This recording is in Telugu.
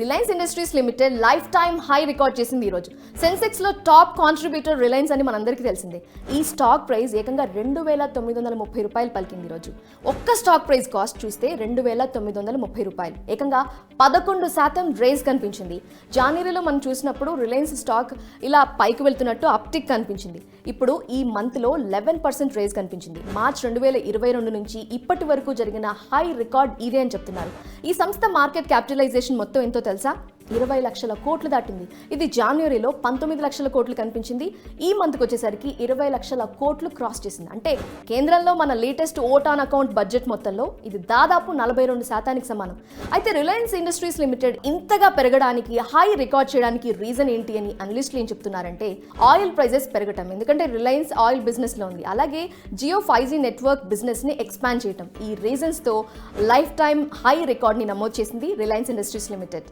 Reliance industries limited life time high record చేసింది ఈరోజు సెన్సెక్స్లో టాప్ కాంట్రిబ్యూటర్ రిలయన్స్ అని మనందరికీ తెలిసిందే. ఈ స్టాక్ ప్రైస్ ఏకంగా రెండు వేల తొమ్మిది వందల ముప్పై రూపాయలు పలికింది ఈరోజు ఒక్క స్టాక్ ప్రైస్ కాస్ట్ చూస్తే రెండు వేల తొమ్మిది వందల ముప్పై రూపాయలు. ఏకంగా పదకొండు శాతం రేస్ కనిపించింది. జాన్వరిలో మనం చూసినప్పుడు రిలయన్స్ స్టాక్ ఇలా పైకి వెళ్తున్నట్టు అప్టిక్ కనిపించింది. ఇప్పుడు ఈ మంత్లో లెవెన్ పర్సెంట్ రేస్ కనిపించింది. మార్చ్ రెండు వేల ఇరవై రెండు నుంచి ఇప్పటి వరకు జరిగిన హై రికార్డ్ ఇదే అని చెప్తున్నారు. ఈ సంస్థ మార్కెట్ క్యాపిటలైజేషన్ మొత్తం ఎంతో తెలుసా ఇరవై లక్షల కోట్లు దాటింది. ఇది జనవరిలో పంతొమ్మిది లక్షల కోట్లు కనిపించింది. ఈ మంత్కి వచ్చేసరికి ఇరవై లక్షల కోట్లు క్రాస్ చేసింది. అంటే కేంద్రంలో మన latest vote on account budget మొత్తంలో ఇది దాదాపు నలభై రెండు శాతానికి సమానం. అయితే రిలయన్స్ ఇండస్ట్రీస్ లిమిటెడ్ ఇంతగా పెరగడానికి హై రికార్డ్ చేయడానికి రీజన్ ఏంటి అని అనలిస్టులు ఏం చెప్తున్నారంటే ఆయిల్ ప్రైజెస్ పెరగటం. ఎందుకంటే రిలయన్స్ ఆయిల్ బిజినెస్లో ఉంది. అలాగే జియో ఫైవ్ జీ నెట్వర్క్ బిజినెస్ని ఎక్స్పాండ్ చేయటం. ఈ రీజన్స్తో లైఫ్ టైం హై రికార్డ్ని నమోదు చేసింది రిలయన్స్ ఇండస్ట్రీస్ లిమిటెడ్